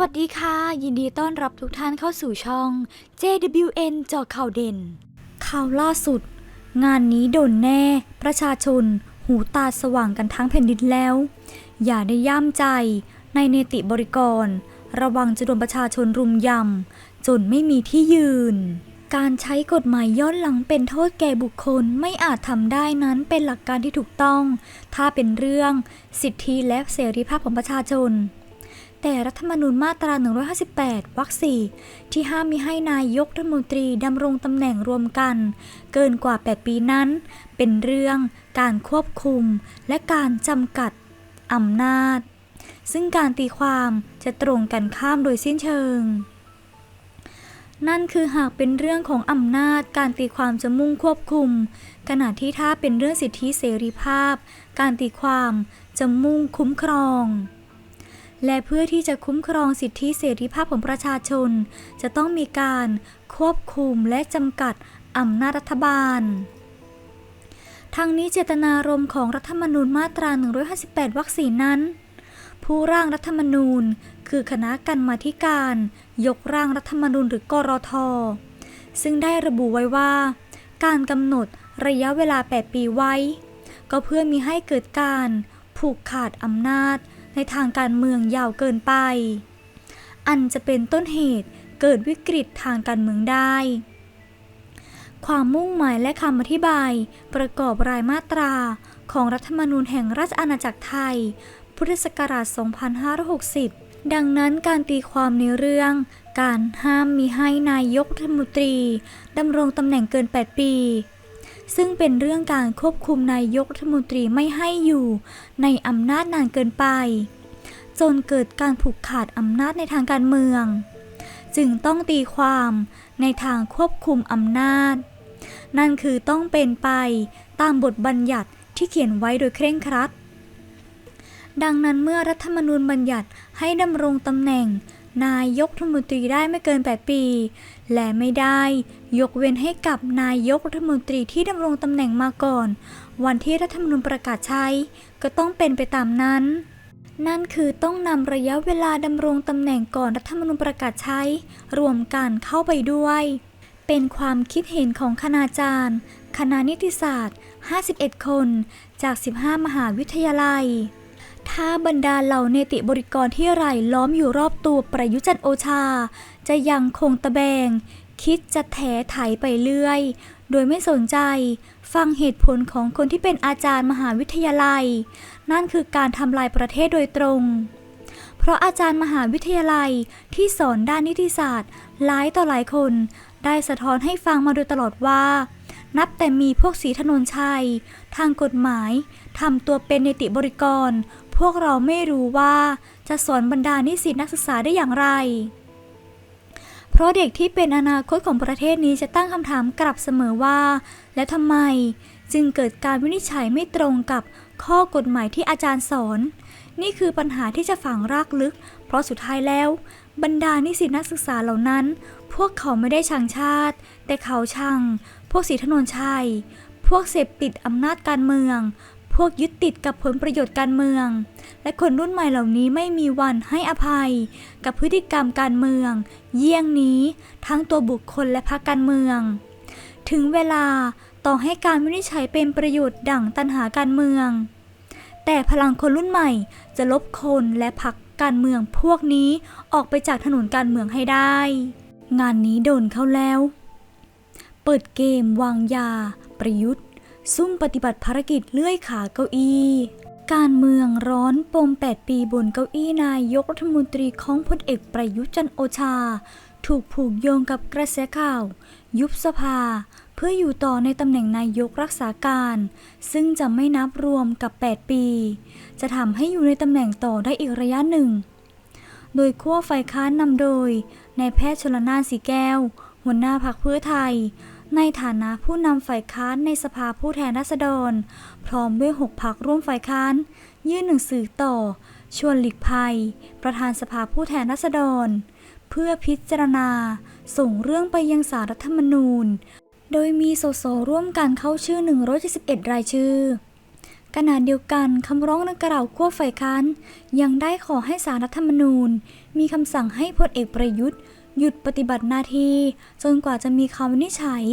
วัสดีค่ะ ยินดีต้อนรับทุกท่านเข้าสู่ช่อง JWN จอข่าวเด่น ข่าวล่าสุด งานนี้โดนแน่ ประชาชน หูตาสว่างกันทั้งแผ่นดินแล้ว อย่าได้ย่ามใจในเนติบริกร ระวังจะโดนประชาชนรุมยำ จนไม่มีที่ยืน การใช้กฎหมายย้อนหลังเป็นโทษแก่บุคคลไม่อาจทำได้นั้นเป็นหลักการที่ถูกต้อง ถ้าเป็นเรื่อง สิทธิและเสรีภาพของประชาชน แต่รัฐธรรมนูญมาตรา 158 วรรคสี่ที่ห้ามมิให้นายกรัฐมนตรีดำรงตำแหน่งรวมกัน เกินกว่า 8 ปีนั้น เป็นเรื่องการควบคุม และการจำกัดอำนาจ ซึ่งการตีความจะตรงกันข้ามโดยสิ้นเชิง นั่นคือหากเป็นเรื่องของอำนาจ การตีความจะมุ่งควบคุม ขณะที่ถ้าเป็นเรื่องสิทธิเสรีภาพ การตีความจะมุ่งคุ้มครอง และเพื่อที่จะคุ้มครองสิทธิเสรีภาพของประชาชน จะต้องมีการควบคุมและจำกัดอำนาจรัฐบาลทั้งนี้เจตนารมณ์ของรัฐธรรมนูญมาตรา 158 วรรคสี่นั้น ผู้ร่างรัฐธรรมนูญ คือคณะกรรมาธิการ ยกร่างรัฐธรรมนูญหรือกรท ซึ่งได้ระบุไว้ว่า การกำหนดระยะเวลา 8 ปีไว้ ก็เพื่อมีให้เกิดการผูกขาดอำนาจ ในทางการเมืองยาวเกินไป อันจะเป็นต้นเหตุเกิดวิกฤตทางการเมืองได้ ความมุ่งหมายและคำอธิบายประกอบรายมาตราของรัฐธรรมนูญแห่งราชอาณาจักรไทย พุทธศักราช 2560 ดังนั้นการตีความในเรื่องการห้ามมีให้นายกรัฐมนตรีดำรงตำแหน่งเกิน 8 ปี ซึ่งเป็นเรื่องการควบคุมนายกรัฐมนตรีไม่ให้อยู่ในอำนาจนานเกินไป จนเกิดการผูกขาดอำนาจในทางการเมือง จึงต้องตีความในทางควบคุมอำนาจ นั่นคือต้องเป็นไปตามบทบัญญัติที่เขียนไว้โดยเคร่งครัด ดังนั้นเมื่อรัฐธรรมนูญบัญญัติให้ดำรงตำแหน่ง นายกรัฐมนตรีได้ไม่เกิน 8 ปี และไม่ได้ ยกเว้นให้กับนายกรัฐมนตรีที่ดำรงตำแหน่งมาก่อน วันที่รัฐธรรมนูญประกาศใช้ ก็ต้องเป็นไปตามนั้น นั่นคือต้องนำระยะเวลาดำรงตำแหน่งก่อนรัฐธรรมนูญประกาศใช้ รวมกันเข้าไปด้วย เป็นความคิดเห็นของคณาจารย์ คณะนิติศาสตร์ 51 คน จาก 15 มหาวิทยาลัย ถ้าบรรดาเหล่าเนติบริกรที่ไรล้อมอยู่รอบตัวประยุจันโอชา จะยังคงตะแบง คิดจะแถไถไปเรื่อย โดยไม่สนใจ ฟังเหตุผลของคนที่เป็นอาจารย์มหาวิทยาลัย นั่นคือการทำลายประเทศโดยตรง เพราะอาจารย์มหาวิทยาลัยที่สอนด้านนิติศาสตร์ หลายต่อหลายคน ได้สะท้อนให้ฟังมาโดยตลอดว่า นับแต่มีพวกสีถนนชัย ทางกฎหมายทำตัวเป็นเนติบริกร พวกเราไม่รู้ว่าจะสอนบรรดานิสิตนักศึกษาได้อย่างไร เพราะเด็กที่เป็นอนาคตของประเทศนี้จะตั้งคำถามกลับเสมอว่า และทำไมจึงเกิดการวินิจฉัยไม่ตรงกับข้อกฎหมายที่อาจารย์สอน นี่คือปัญหาที่จะฝังรากลึก เพราะสุดท้ายแล้ว บรรดานิสิตนักศึกษาเหล่านั้น พวกเขาไม่ได้ชังชาติ แต่เขาชัง พวกสีถนนชัย พวกเสพติดอำนาจการเมือง พวกยึดติดกับผลประโยชน์การเมือง และคนรุ่นใหม่เหล่านี้ไม่มีวันให้อภัย กับพฤติกรรมการเมือง เยี่ยงนี้ทั้งตัวบุคคลและพรรคการเมือง ถึงเวลาต่อให้การวินิจฉัยเป็นประโยชน์ดั่งตันหาการเมือง แต่พลังคนรุ่นใหม่จะลบคนและพรรคการเมืองพวกนี้ออกไปจากถนนการเมืองให้ได้ งานนี้โดนเข้าแล้ว เปิดเกมวางยา ประยุทธ์ ซุ่มปฏิบัติภารกิจเลื่อยขาเก้าอี้การเมืองร้อนปม 8 ปีบนเก้าอี้นายกรัฐมนตรีของพลเอกประยุทธ์จันโอชา ถูกผูกโยงกับกระแสข่าว ยุบสภา เพื่ออยู่ต่อในตำแหน่งนายกรักษาการ ซึ่งจะไม่นับรวมกับ 8 ปี จะทำให้อยู่ในตำแหน่งต่อได้อีกระยะหนึ่ง โดยขั้วฝ่ายค้านนำโดยนายแพทย์ชลนานสีแก้ว หัวหน้าพรรคเพื่อไทย ในฐานะผู้นำฝ่ายค้านในสภาผู้แทนราษฎร พร้อมด้วยหกพักร่วมฝ่ายค้าน ยื่นหนังสือต่อ ชวนหลีกภัย ประธานสภาผู้แทนราษฎร เพื่อพิจารณา ส่งเรื่องไปยังสารรัฐธรรมนูญ โดยมีโสสร่วมกันเข้าชื่อ 171 รายชื่อขณะเดียวกันคำร้องดังกล่าวขั้วฝ่ายค้านยังได้ขอให้สารรัฐธรรมนูญ มีคำสั่งให้พลเอกประยุทธ์ หยุดปฏิบัติหน้าที่จนกว่าจะมีคำวินิจฉัย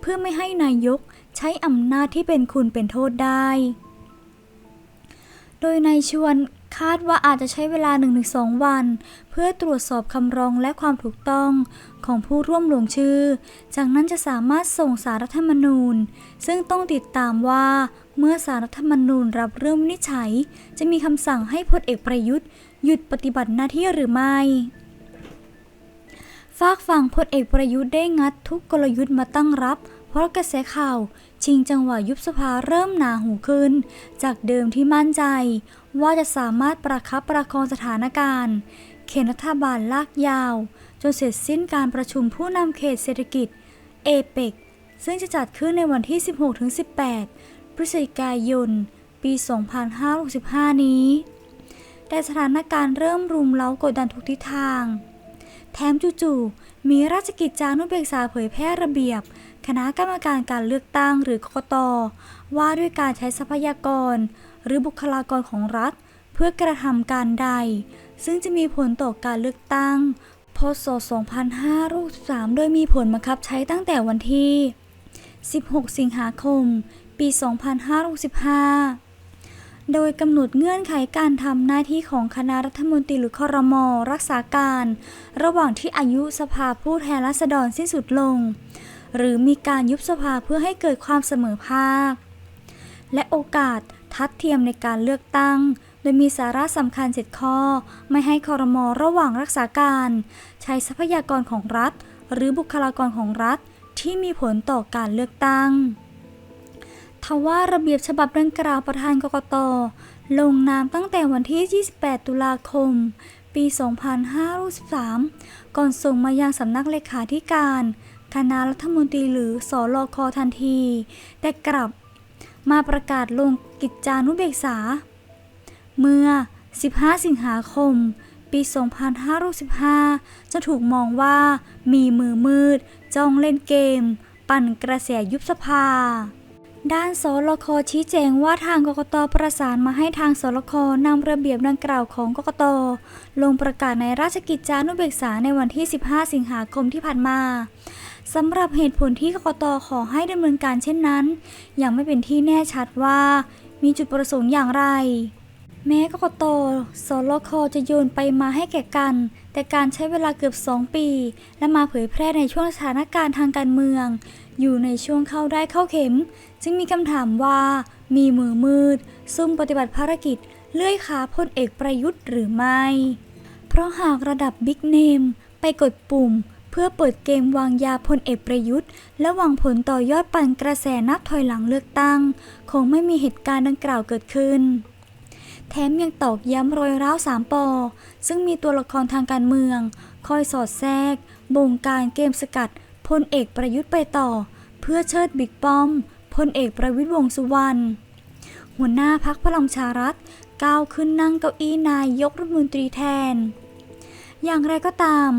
เพื่อไม่ให้นายกใช้อำนาจที่เป็นคุณเป็นโทษได้ โดยนายชวนคาดว่าอาจจะใช้เวลา 1-2 วัน เพื่อตรวจสอบคำร้องและความถูกต้องของผู้ร่วมลงชื่อ จากนั้นจะสามารถส่งสารรัฐธรรมนูญ ซึ่งต้องติดตามว่าเมื่อสารรัฐธรรมนูญรับเรื่องวินิจฉัย จะมีคำสั่งให้พลเอกประยุทธ์ หยุดปฏิบัติหน้าที่หรือไม่ ฝากฝั่งพลเอกประยุทธ์ได้งัดทุกกลยุทธ์มาตั้งรับ เพราะกระแสข่าว ชิงจังหวะยุบสภาเริ่มหนาหูขึ้น จากเดิมที่มั่นใจ ว่าจะสามารถประคับประคองสถานการณ์เขตรัฐบาลลากยาว จนเสร็จสิ้นการประชุมผู้นำเขตเศรษฐกิจเอเปกซึ่งจะจัดขึ้นในวันที่ 16-18 พฤศจิกายน ปี 2565 นี้ แต่สถานการณ์เริ่มรุมเร้ากดดันทุกทิศทาง แถมจู่ๆมีราชกิจจานุเบกษาเผยแพร่ระเบียบ คณะกรรมการการเลือกตั้งหรือกกตว่าด้วยการใช้ทรัพยากร หรือบุคลากรของรัฐ เพื่อกระทำการใด ซึ่งจะมีผลต่อการเลือกตั้งพศ 2563 โดยมีผลบังคับใช้ตั้งแต่วันที่ 16 สิงหาคม ปี 2565 โดยกำหนดเงื่อนไขการทำหน้าที่ของคณะรัฐมนตรีหรือคอรมอรักษาการ ระหว่างที่อายุสภาผู้แทนราษฎรสิ้นสุดลง หรือมีการยุบสภาเพื่อให้เกิดความเสมอภาค และโอกาสทัดเทียมในการเลือกตั้ง โดยมีสาระสำคัญ7ข้อ ไม่ให้คอรมอระหว่างรักษาการ ใช้ทรัพยากรของรัฐ หรือบุคลากรของรัฐที่มีผลต่อการเลือกตั้ง ทว่าระเบียบฉบับดังกล่าวประธานกกต ลงนามตั้งแต่วันที่ 28 ตุลาคม ปี 2563 ก่อนส่งมายังสำนักเลขาธิการ คณะรัฐมนตรีหรือสอลคทันที แต่กลับมาประกาศลงกิจจานุเบกษา เมื่อ 15 สิงหาคม ปี 2565 จะถูกมองว่ามีมือมืด จ้องเล่นเกม ปั่นกระแสยุบสภา ด้านสลคชี้แจงว่าทางกกตประสานมาให้ทางสลคนำระเบียบดังกล่าวของกกต ลงประกาศในราชกิจจานุเบกษาในวันที่ 15 สิงหาคมที่ผ่านมาสำหรับเหตุผลที่กกตขอให้ดำเนินการเช่นนั้น ยังไม่เป็นที่แน่ชัดว่ามีจุดประสงค์อย่างไร แม้กกตสลคจะโยนไปมาให้แก่กัน แต่การใช้เวลาเกือบ 2 ปี และมาเผยแพร่ในช่วงสถานการณ์ทางการเมือง อยู่ในช่วงเข้าได้เข้าเข็ม จึงมีคำถามว่า มีมือมืด ซุ่มปฏิบัติภารกิจ เลื่อยขาพลเอกประยุทธ์หรือไม่ เพราะหากระดับบิ๊กเนมไปกดปุ่ม เพื่อเปิดเกมวางยาพลเอกประยุทธ์ และหวังผลต่อยอดปั่นกระแสนับถอยหลังเลือกตั้ง คงไม่มีเหตุการณ์ดังกล่าวเกิดขึ้น แถมยังตอกย้ำรอยร้าวสามปอ ซึ่งมีตัวละครทางการเมือง คอยสอดแทรก บงการเกมสกัดพลเอกประยุทธ์ไปต่อ เพื่อเชิดบิ๊กป้อมพลเอกประวิตรวงสุวรรณหัวหน้าพักพลังชารัฐก้าวขึ้นนั่งเก้าอี้นายกรัฐมนตรีแทน อย่างไรก็ตาม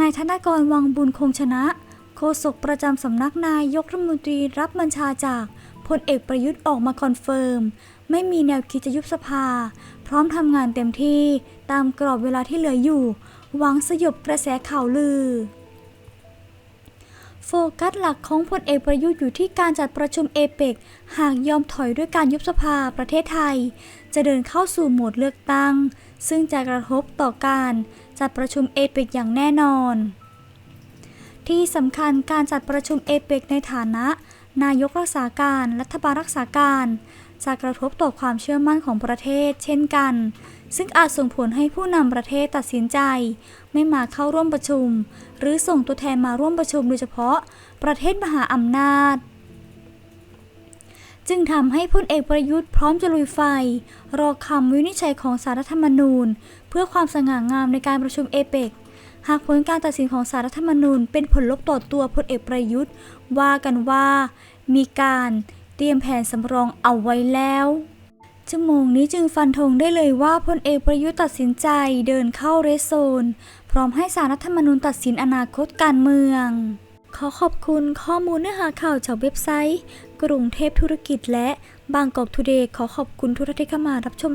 นายธนกรวังบุญคงชนะ โฆษกประจำสำนักนายกรัฐมนตรีรับบัญชาจากพลเอกประยุทธ์ออกมาคอนเฟิร์ม ไม่มีแนวคิดจะยุบสภา พร้อมทำงานเต็มที่ตามกรอบเวลาที่เหลืออยู่ หวังสยบกระแสข่าวลือ โฟกัสหลักของพลเอกประยุทธ์อยู่ที่การจัดประชุมเอเปกหากยอมถอยด้วยการยุบสภาประเทศไทย จะเดินเข้าสู่โหมดเลือกตั้ง ซึ่งจะกระทบต่อการจัดประชุมเอเปกอย่างแน่นอน ที่สำคัญการจัดประชุมเอเปกในฐานะ นายกรักษาการ รัฐบาลรักษาการ จะกระทบต่อความเชื่อมั่นของประเทศ เช่นกัน ซึ่งอาจส่งผลให้ผู้นำประเทศตัดสินใจ ไม่มาเข้าร่วมประชุม หรือส่งตัวแทนมาร่วมประชุมโดยเฉพาะ ประเทศมหาอำนาจ จึงทำให้พลเอกประยุทธ์พร้อมจะลุยไฟ รอคำวินิจฉัยของสารรัฐธรรมนูญ เพื่อความสง่างามในการประชุมเอเปกหากผลการตัดสินของสารรัฐธรรมนูญเป็นผลลบต่อตัวพลเอกประยุทธ์ ว่ากันว่า มีการ เตรียมแผนสำรองเอาไว้แล้วชั่วโมงนี้จึงฟันธงได้เลยว่าพลเอกประยุทธ์ตัดสินใจเดินเข้าเรสโซน พร้อมให้สารรัฐธรรมนูญตัดสินอนาคตการเมือง ขอขอบคุณข้อมูลเนื้อหาข่าวจากเว็บไซต์ กรุงเทพธุรกิจและบางกอกทูเดย์ขอขอบคุณทุกท่านที่เข้ามารับชม